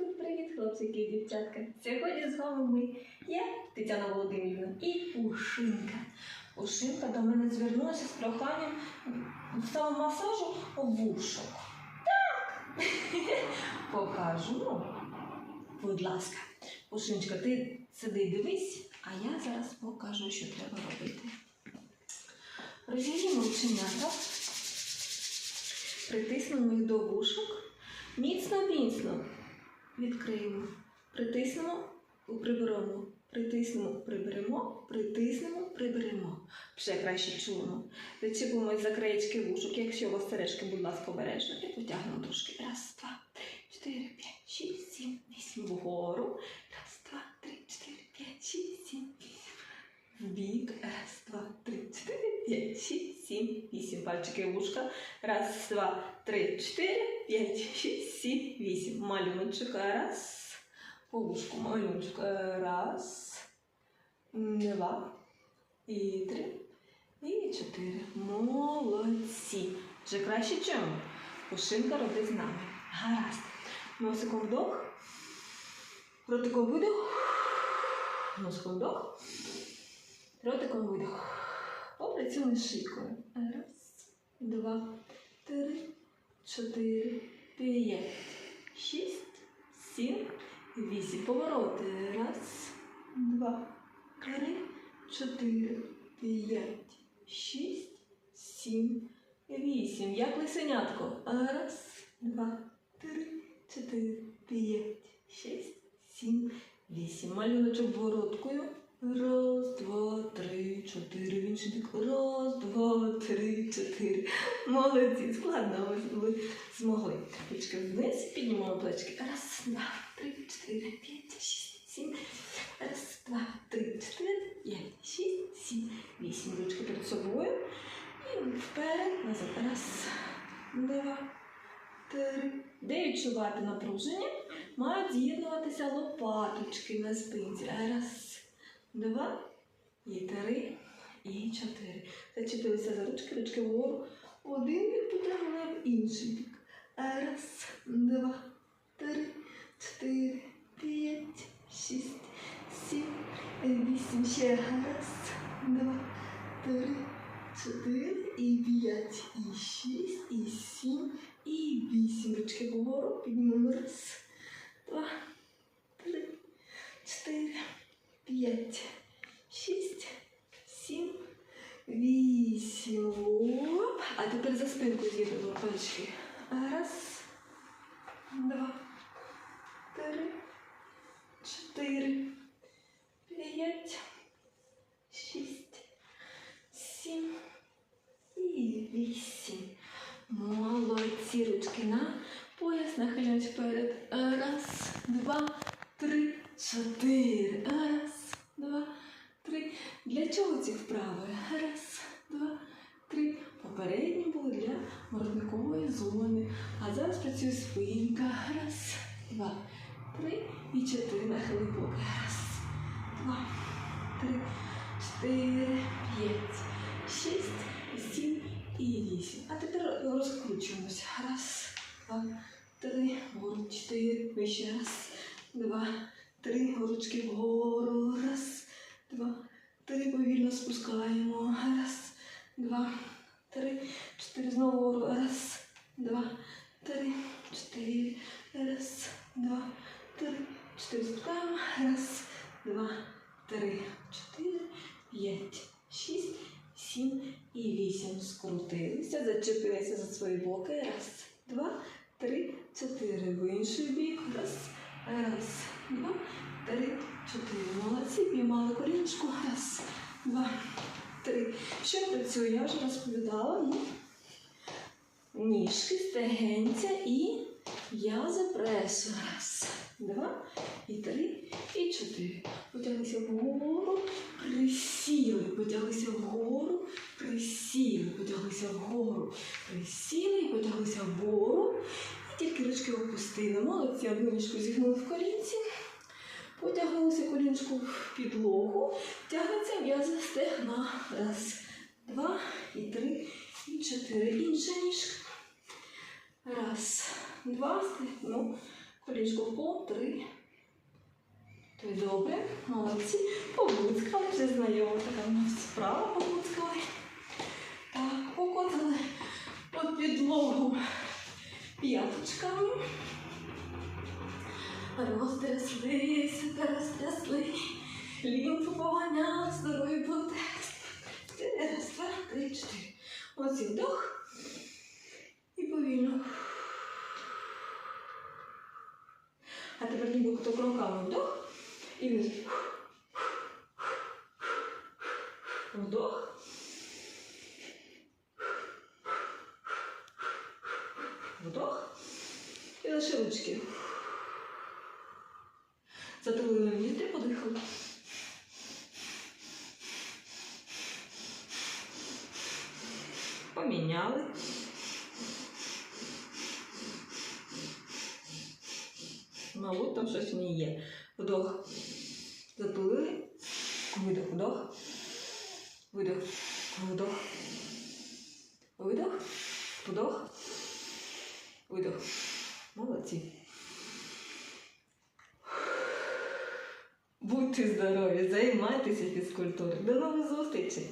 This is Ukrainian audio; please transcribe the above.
Фізкульт, привіт, хлопчики і дівчатка. Сьогодні з вами ми, я, Тетяна Володимирівна, і Пушинка. Пушинка до мене звернулася з проханням самомасажу вушок. Так. Покажу. Ну, Будь ласка. Пушинчка, ти сиди дивись, а я зараз покажу, що треба робити. Розігнімо рученята, притиснемо їх до вушок. Міцно-міцно відкриємо, притиснемо, приберемо, притиснемо, приберемо, притиснемо, приберемо. Ще краще чуємо. Зачепимось за краєчки вушок. Якщо у вас сережки, будь ласка, обережно. Потягнемо трошки. Раз, два, чотири, п'ять, шість, сім, вісім. Вгору. Раз, два, три, чотири, п'ять, шість, сім, вісім. Вбік. Раз, два, три, чотири, п'ять, шість, сім, вісім. Пальчики вушка. Раз, два, три, чотири, п'ять, шість, сім, вісім. Малюнчик. Раз. По вушку малюнчик. Раз, два, і три, і чотири. Молодці. Вже краще чим? Пушинка робить з нами. Гаразд. Носиком вдох. Ротиком видох. Носиком вдох. Ротиком видох. Попрацюємо шийкою. Раз, два, 4, 5, 6, 7, 8. Повороти. Раз, два, три, чотири, п'ять, шість, сім, вісім. Як лисенятко. Раз, два, три, чотири, п'ять, шість, сім, вісім. Малюночок бородкою. Раз, два, три, чотири. В інший бік. Раз, два, три, чотири. Молодці, складно ви змогли. Ручки вниз, піднімаємо плечки. Раз, два, три, чотири, п'ять, шість, сім. Раз, два, три, чотири, п'ять, шість, сім, вісім. Ручки перед собою. І вперед, назад. Раз, два, три. Де відчувати напруження? Мають з'єднуватися лопаточки на спинці. Раз, два, і три, і чотири. Зачепилися за ручки, ручки вгору. Один бік потягнули в інший бік. Раз, два, три, чотири, п'ять, шість, сім, вісім. Ще раз, два, три, чотири, і п'ять, і шість, і сім, і вісім. Ручки вгору. Піднімемо. Раз, два, три, чотири, п'ять, шість, сім, вісім. А тепер за спинку з'єднуємо пальчики. Раз, два, три, чотири, п'ять, шість, сім і вісім. Молодці ручки на пояс, нахиляють вперед. Раз, два, три, чотири. Раз, два, три. Для чого ці вправи? Раз, два, три. Попередні були для воротникової зони. А зараз працює спинка. Раз, два, три і чотири. Нахили боки. Раз, два, три, чотири, п'ять, шість, сім і вісім. А тепер розкручуємося. Раз, два, три, вгору, чотири. Вище. Раз, два, три. Ручки вгору. Раз, два, три. Спускаємо. Раз, два, три, чотири. Знову. Раз, два, три, чотири. Раз, два, три, чотири. Спускаємо. Раз, два, три, чотири, п'ять, шість, сім і вісім. Скрутилися, зачепилися за свої боки. Раз, два, три, чотири. В інший бік. Раз, раз, два, три, чотири. Молодці, піймали корінчку. Раз, два, три. Що працює? Я вже розповідала. Ну, Ніжки, стегенця і м'язи пресу. Раз, два, і три, і чотири. Потяглися вгору, присіли, потяглися вгору, присіли, потяглися вгору, присіли, потяглися вгору. І тільки ручки опустили. Молодці, одну ніжку зігнули в колінці. Потягнулися колінчку в підлогу, тягнеться м'язи стегна. Раз, два, і три, і чотири. Інша ніжка. Раз, два, стегно. Колічко в пол, три. Три добре, молодці. Побуцькали, вже знайома така в нас справа побуцькали. Так, покотили під підлогу п'яточками. Розтрясли себе, розтрясли. Лімфу поганяли, здорові буде. Раз, два, три, чотири. Оці вдох. І повільно. А тепер ніби хто кроками вдох. І вниз. Вдох. Вдох. І лише ручки. Затулили вітрі, подихали. Поміняли. Мабуть, там щось не є. Вдох. Затулили. Видох, вдох. Видох. Вдох. Видох. Вдох. Видох. Молодці. Будьте здорові, займайтеся фізкультурою. До нових зустрічей!